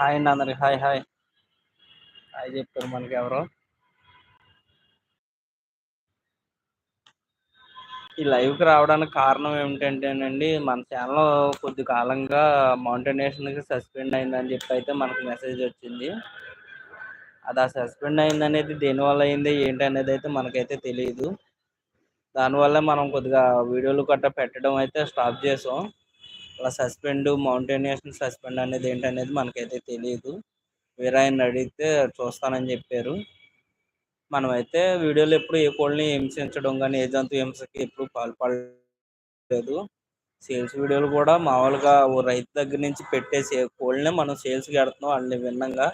Hi అండి అందరికి. Hi hi. Hi చెప్తారు మనకి ఎవరు. ఈ లైవ్కి రావడానికి కారణం ఏమిటంటేనండి మన ఛానల్ కొద్ది కాలంగా మౌంటైనేషన్కి సస్పెండ్ అయిందని చెప్పి అయితే మనకు మెసేజ్ వచ్చింది. అది ఆ సస్పెండ్ అయింది అనేది దేనివల్ల అయింది ఏంటి అనేది అయితే మనకైతే తెలియదు దానివల్ల మనం కొద్దిగా వీడియోలు గట్రా పెట్టడం అయితే స్టాప్ చేసాం. అలా సస్పెండ్ మౌంటైనేషన్ సస్పెండ్ అనేది ఏంటనేది మనకైతే తెలియదు వేరే ఆయన అడిగితే చూస్తానని చెప్పారు. మనమైతే వీడియోలో ఎప్పుడు ఏ కోళ్ళని హింసించడం కానీ ఏ జంతు హింసకి ఎప్పుడు పాల్పడలేదు సేల్స్ వీడియోలు కూడా మామూలుగా ఓ రైతు దగ్గర నుంచి పెట్టేసి కోళ్ళనే మనం సేల్స్కి పెడుతున్నాం వాళ్ళని విన్నంగా.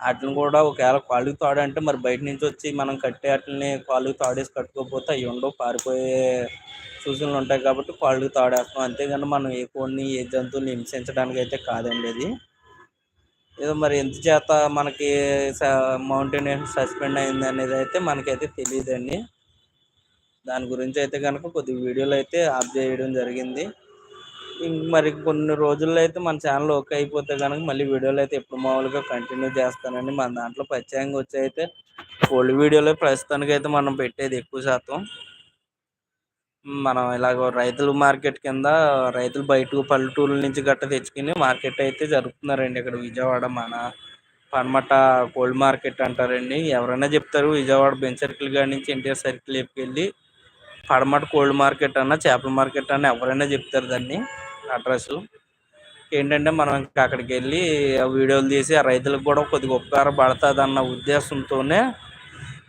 వాటిని కూడా ఒకవేళ కాలుకి తాడంటే మరి బయట నుంచి వచ్చి మనం కట్టే వాటిని కాలుకి తాడేసి కట్టుకోకపోతే అవి ఉండవు పారిపోయే సూచనలు ఉంటాయి కాబట్టి కాళ్ళకి తాడేస్తాం. అంతేగాని మనం ఏ కోడిని ఏ జంతువుని హింసించడానికి అయితే కాదండి అది. ఏదో మరి ఎంత చేత మనకి మౌంటైన్ సస్పెండ్ అయింది అనేది అయితే మనకైతే తెలియదండి. దాని గురించి అయితే కనుక కొద్ది వీడియోలు అయితే ఆప్ చేయడం జరిగింది. మరి కొన్ని రోజుల్లో అయితే మన ఛానల్ ఓకే అయిపోతే కనుక మళ్ళీ వీడియోలు అయితే ఎప్పుడు మామూలుగా కంటిన్యూ చేస్తానండి. మన దాంట్లో ప్రత్యేకంగా వచ్చి అయితే ఓల్డ్ వీడియోలో ప్రస్తుతానికి అయితే మనం పెట్టేది ఎక్కువ శాతం. మనం ఇలాగ రైతుల మార్కెట్ కింద రైతులు బయట పల్లెటూరుల నుంచి గట్ట తెచ్చుకుని మార్కెట్ అయితే జరుపుతున్నారండి. ఇక్కడ విజయవాడ మన పనమట కోల్డ్ మార్కెట్ అంటారండి. ఎవరైనా చెప్తారు విజయవాడ బెంచ్ సర్కిల్ కాడి నుంచి ఎన్టీఆర్ సర్కిల్ వెళ్ళి పడమట కోల్డ్ మార్కెట్ అన్న చేపల మార్కెట్ అన్న ఎవరైనా చెప్తారు దాన్ని. అడ్రస్ ఏంటంటే మనం ఇంకా అక్కడికి వెళ్ళి వీడియోలు తీసి ఆ రైతులకు కూడా కొద్దిగా ఉపకారం పడుతుంది అన్న ఉద్దేశంతోనే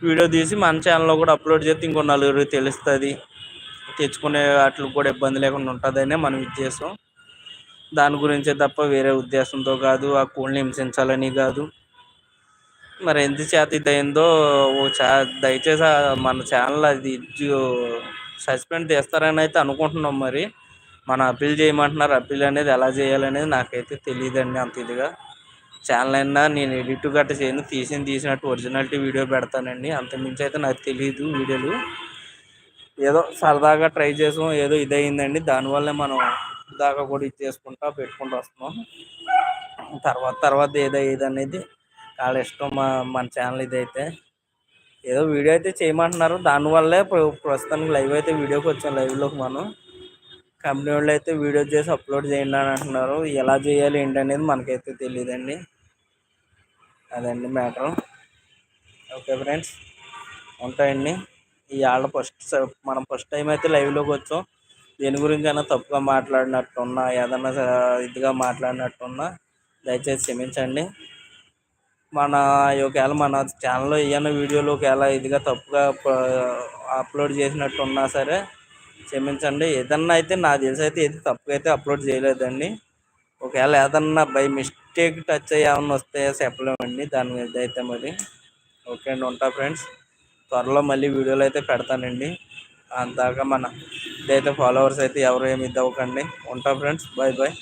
వీడియో తీసి మన ఛానల్లో కూడా అప్లోడ్ చేస్తే ఇంకో నలుగురికి తెలుస్తుంది. తెచ్చుకునే వాటికి కూడా ఇబ్బంది లేకుండా ఉంటుందనే మనం ఉద్దేశం. దాని గురించే తప్ప వేరే ఉద్దేశంతో కాదు ఆ కోళ్ళని హింసించాలని కాదు. మరి ఎంత చేత ఇది అయిందో ఓ చా దయచేసి మన ఛానల్ అది సస్పెండ్ చేస్తారని అయితే అనుకుంటున్నాం మరి. మన అప్పీల్ చేయమంటున్నారు. అప్పీల్ అనేది ఎలా చేయాలనేది నాకైతే తెలియదండి అంత ఇదిగా. ఛానల్ అయినా నేను ఎడిట్ గట్ట చేయను. తీసిన తీసినట్టు ఒరిజినాలిటీ వీడియో పెడతానండి. అంతకుమించి అయితే నాకు తెలియదు వీడియోలు. ఏదో సరదాగా ట్రై చేసాం. ఏదో ఇదయిందండి. దానివల్లే మనం దాకా కూడా ఇచ్చేసుకుంటా పెట్టుకుంటూ వస్తున్నాం. తర్వాత తర్వాత ఏదో ఏదనేది వాళ్ళ ఇష్టం మా మన ఛానల్ ఇదైతే. ఏదో వీడియో అయితే చేయమంటున్నారు. దానివల్లే ప్రస్తుతానికి లైవ్ అయితే వీడియోకి వచ్చాం లైవ్లోకి మనం. కంపెనీ వాళ్ళు అయితే వీడియో చేసి అప్లోడ్ చేయండి అని అంటున్నారు. ఎలా చేయాలి ఏంటనేది మనకైతే తెలియదండి అదండి మ్యాటర్. ఓకే ఫ్రెండ్స్ ఉంటాయండి. ఇవాళ ఫస్ట్ మనం ఫస్ట్ టైం అయితే లైవ్లోకి వచ్చాం. దేని గురించి అయినా తప్పుగా మాట్లాడినట్టున్నా ఏదన్నా ఇదిగా మాట్లాడినట్టున్నా దయచేసి క్షమించండి. మన ఒకవేళ మన ఛానల్లో ఏమైనా వీడియోలు ఒకవేళ ఇదిగా తప్పుగా అప్లోడ్ చేసినట్టున్నా సరే క్షమించండి. ఏదన్నా అయితే నాకు తెలిసి అయితే ఏది తప్పుగా అయితే అప్లోడ్ చేయలేదండి. ఒకవేళ ఏదన్నా బై మిస్టేక్ టచ్ అయ్యి ఏమన్నా వస్తే చెప్పలేమండి. దాని మీద అయితే మరి. ఓకే అండి ఉంటా ఫ్రెండ్స్ త్వరలో మళ్ళీ వీడియోలు అయితే పెడతానండి. అంతాక మన ఇదైతే ఫాలోవర్స్ అయితే ఎవరు ఏమి ఇద్దవకండి ఉంటా ఫ్రెండ్స్ బాయ్ బాయ్